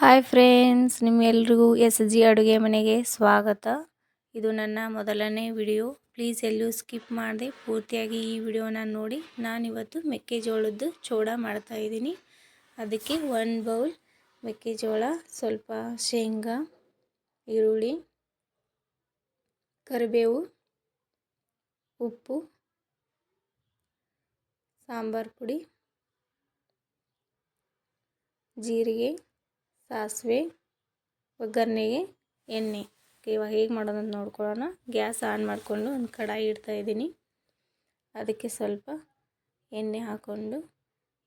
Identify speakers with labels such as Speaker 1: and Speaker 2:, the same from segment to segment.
Speaker 1: Hi friends ನಿಮ್ಮೆಲ್ರಿಗೂ S G ಅಡುಗೆ ಮನೆಗೆ ಸ್ವಾಗತ. ಇದು ನನ್ನ ಮೊದಲನೇ ವಿಡಿಯೋ ಪ್ಲೀಸ್ ಎಲ್ಲೂ ಸ್ಕಿಪ್ ಮಾಡದೆ ಪೂರ್ತಿಯಾಗಿ ಈ ವಿಡಿಯೋನ ನೋಡಿ. ನಾನಿವತ್ತು ಮೆಕ್ಕೆಜೋಳದ್ದು ಚೋಡ ಮಾಡ್ತಾಯಿದ್ದೀನಿ ಅದಕ್ಕೆ ಒಂದು ಬೌಲ್ ಮೆಕ್ಕೆಜೋಳ, ಸ್ವಲ್ಪ ಶೇಂಗಾ, ಈರುಳ್ಳಿ, ಕರಿಬೇವು, ಉಪ್ಪು, ಸಾಂಬಾರು ಪುಡಿ, ಜೀರಿಗೆ ಸಾಸಿವೆ, ಒಗ್ಗರಣೆಗೆ ಎಣ್ಣೆ. ಇವಾಗ ಹೇಗೆ ಮಾಡೋದಂತ ನೋಡ್ಕೊಳ್ಳೋಣ. ಗ್ಯಾಸ್ ಆನ್ ಮಾಡಿಕೊಂಡು ಒಂದು ಕಡಾಯಿ ಇಡ್ತಾಯಿದ್ದೀನಿ ಅದಕ್ಕೆ ಸ್ವಲ್ಪ ಎಣ್ಣೆ ಹಾಕ್ಕೊಂಡು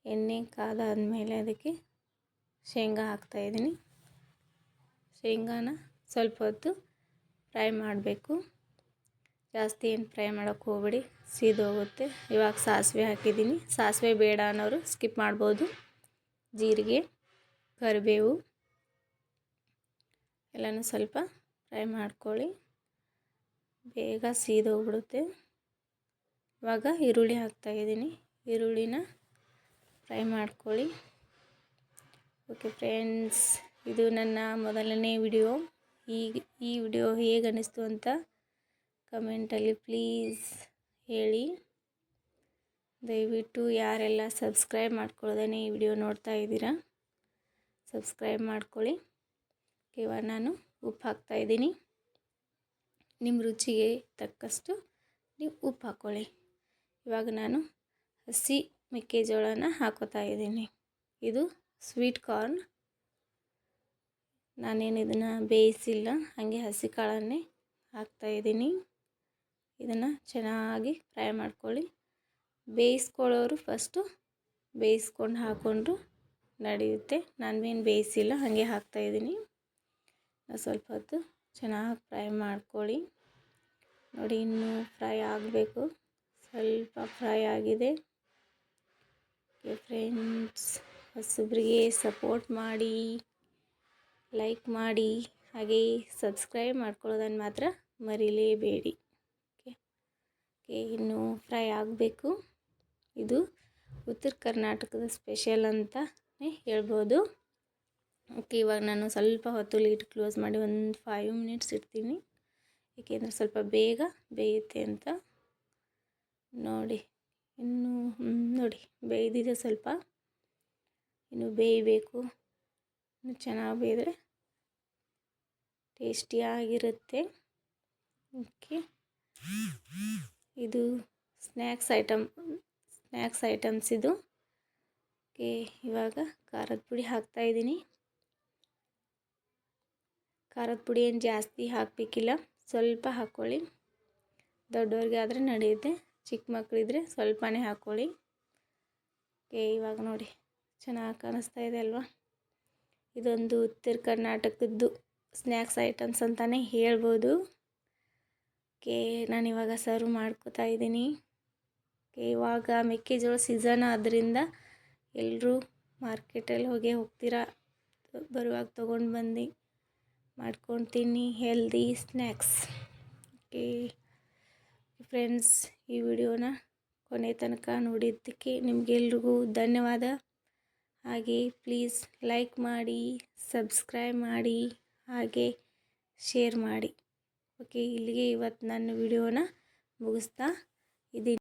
Speaker 1: ಎಣ್ಣೆ ಕಾದಾದಮೇಲೆ ಅದಕ್ಕೆ ಶೇಂಗಾ ಹಾಕ್ತಾಯಿದ್ದೀನಿ ಶೇಂಗಾನ ಸ್ವಲ್ಪ ಹೊತ್ತು ಫ್ರೈ ಮಾಡಬೇಕು. ಜಾಸ್ತಿ ಏನು ಫ್ರೈ ಮಾಡೋಕ್ಕೆ ಹೋಗ್ಬೇಡಿ ಸೀದೋಗುತ್ತೆ ಇವಾಗ ಸಾಸಿವೆ ಹಾಕಿದ್ದೀನಿ. ಸಾಸಿವೆ ಬೇಡ ಅನ್ನೋರು ಸ್ಕಿಪ್ ಮಾಡ್ಬೋದು. ಜೀರಿಗೆ, ಕರಿಬೇವು ಎಲ್ಲನೂ ಸ್ವಲ್ಪ ಫ್ರೈ ಮಾಡ್ಕೊಳ್ಳಿ. ಬೇಗ ಸೀದೋಗ್ಬಿಡುತ್ತೆ. ಇವಾಗ ಈರುಳ್ಳಿ ಹಾಕ್ತಾಯಿದ್ದೀನಿ ಈರುಳ್ಳಿನ ಫ್ರೈ ಮಾಡ್ಕೊಳ್ಳಿ. ಓಕೆ ಫ್ರೆಂಡ್ಸ್, ಇದು ನನ್ನ ಮೊದಲನೇ ವಿಡಿಯೋ. ಈಗ ಈ ವಿಡಿಯೋ ಹೇಗೆ ಅನ್ನಿಸ್ತು ಅಂತ ಕಮೆಂಟಲ್ಲಿ ಪ್ಲೀಸ್ ಹೇಳಿ. ದಯವಿಟ್ಟು ಯಾರೆಲ್ಲ ಸಬ್ಸ್ಕ್ರೈಬ್ ಮಾಡ್ಕೊಳ್ಳೋದೇ ಈ ವಿಡಿಯೋ ನೋಡ್ತಾ ಇದ್ದೀರಾ, ಸಬ್ಸ್ಕ್ರೈಬ್ ಮಾಡ್ಕೊಳ್ಳಿ. ಇವಾಗ ನಾನು ಉಪ್ಪು ಹಾಕ್ತಾಯಿದ್ದೀನಿ ನಿಮ್ಮ ರುಚಿಗೆ ತಕ್ಕಷ್ಟು ನೀವು ಉಪ್ಪು ಹಾಕ್ಕೊಳ್ಳಿ ಇವಾಗ ನಾನು ಹಸಿ ಮೆಕ್ಕೆಜೋಳನ ಹಾಕೋತಾ ಇದ್ದೀನಿ ಇದು ಸ್ವೀಟ್ ಕಾರ್ನ್. ನಾನೇನು ಇದನ್ನು ಬೇಯಿಸಿಲ್ಲ, ಹಾಗೆ ಹಸಿ ಕಾಳನ್ನೇ ಹಾಕ್ತಾಯಿದ್ದೀನಿ. ಇದನ್ನು ಚೆನ್ನಾಗಿ ಫ್ರೈ ಮಾಡ್ಕೊಳ್ಳಿ. ಬೇಯಿಸ್ಕೊಳ್ಳೋರು ಫಸ್ಟು ಬೇಯಿಸ್ಕೊಂಡು ಹಾಕ್ಕೊಂಡ್ರು ನಡೆಯುತ್ತೆ. ನಾನು ಏನು ಬೇಯಿಸಿಲ್ಲ, ಹಾಗೆ ಹಾಕ್ತಾಯಿದ್ದೀನಿ. ಸ್ವಲ್ಪ ಹೊತ್ತು ಚೆನ್ನಾಗಿ ಫ್ರೈ ಮಾಡ್ಕೊಳ್ಳಿ. ನೋಡಿ, ಇನ್ನೂ ಫ್ರೈ ಆಗಬೇಕು. ಸ್ವಲ್ಪ ಫ್ರೈ ಆಗಿದೆ. ಫ್ರೆಂಡ್ಸ್, ಹೊಸಬ್ರಿಗೆ ಸಪೋರ್ಟ್ ಮಾಡಿ, ಲೈಕ್ ಮಾಡಿ, ಹಾಗೆ ಸಬ್ಸ್ಕ್ರೈಬ್ ಮಾಡ್ಕೊಳ್ಳೋದನ್ನು ಮಾತ್ರ ಮರಿಲೇಬೇಡಿ. ಓಕೆ ಓಕೆ, ಇನ್ನೂ ಫ್ರೈ ಆಗಬೇಕು. ಇದು ಉತ್ತರ ಕರ್ನಾಟಕದ ಸ್ಪೆಷಲ್ ಅಂತ ಹೇಳ್ಬೋದು. ಓಕೆ, ಇವಾಗ ನಾನು ಸ್ವಲ್ಪ ಹೊತ್ತು ಲೀಟ್ ಕ್ಲೋಸ್ ಮಾಡಿ ಒಂದು ಫೈವ್ ಮಿನಿಟ್ಸ್ ಇಡ್ತೀನಿ. ಏಕೆಂದರೆ ಸ್ವಲ್ಪ ಬೇಗ ಬೇಯುತ್ತೆ ಅಂತ. ನೋಡಿ, ಇನ್ನು ನೋಡಿ, ಬೇಯ್ದಿದೆ ಸ್ವಲ್ಪ. ಇನ್ನು ಬೇಯಬೇಕು. ಇನ್ನು ಚೆನ್ನಾಗಿ ಬೇಯಿದ್ರೆ ಟೇಸ್ಟಿಯಾಗಿರುತ್ತೆ ಓಕೆ. ಇದು ಸ್ನ್ಯಾಕ್ಸ್ ಐಟಮ್ ಸ್ನ್ಯಾಕ್ಸ್ ಐಟಮ್ಸ್ ಇದು. ಓಕೆ, ಇವಾಗ ಖಾರದ ಪುಡಿ ಹಾಕ್ತಾಯಿದ್ದೀನಿ ಖಾರದ ಪುಡಿ ಏನು ಜಾಸ್ತಿ ಹಾಕಬೇಕಿಲ್ಲ, ಸ್ವಲ್ಪ ಹಾಕ್ಕೊಳ್ಳಿ ದೊಡ್ಡವ್ರಿಗೆ ಆದರೆ ನಡೆಯುತ್ತೆ, ಚಿಕ್ಕ ಮಕ್ಕಳಿದ್ರೆ ಸ್ವಲ್ಪನೇ ಹಾಕ್ಕೊಳ್ಳಿ ಓಕೆ, ಇವಾಗ ನೋಡಿ, ಚೆನ್ನಾಗಿ ಕಾಣಿಸ್ತಾ ಇದೆ ಅಲ್ವಾ? ಇದೊಂದು ಉತ್ತರ ಕರ್ನಾಟಕದ್ದು ಸ್ನ್ಯಾಕ್ಸ್ ಐಟಮ್ಸ್ ಅಂತಲೇ ಹೇಳ್ಬೋದು. ಓಕೆ ನಾನಿವಾಗ ಸರ್ವ್ ಮಾಡ್ಕೋತಾ ಇದ್ದೀನಿ. ಓಕೆ, ಇವಾಗ ಮೆಕ್ಕೆಜೋಳ ಸೀಸನ್ ಆದ್ದರಿಂದ ಎಲ್ಲರೂ ಮಾರ್ಕೆಟಲ್ಲಿ ಹೋಗಿ ಹೋಗ್ತೀರಾ? ಬರುವಾಗ ತೊಗೊಂಡು ಬಂದು ಮಾಡ್ಕೊಂಡು ತಿನ್ನಿ ಹೆಲ್ದಿ ಸ್ನ್ಯಾಕ್ಸ್ ಓಕೆ ಫ್ರೆಂಡ್ಸ್ ಈ ವಿಡಿಯೋನ ಕೊನೆ ತನಕ ನೋಡಿದ್ದಕ್ಕೆ ನಿಮಗೆಲ್ರಿಗೂ ಧನ್ಯವಾದ. ಹಾಗೆ ಪ್ಲೀಸ್ ಲೈಕ್ ಮಾಡಿ ಸಬ್ಸ್ಕ್ರೈಬ್ ಮಾಡಿ, ಹಾಗೆ ಶೇರ್ ಮಾಡಿ. ಓಕೆ ಇಲ್ಲಿಗೆ ಇವತ್ತು ನನ್ನ ವಿಡಿಯೋನ ಮುಗಿಸ್ತಾ ಇದ್ದೀನಿ.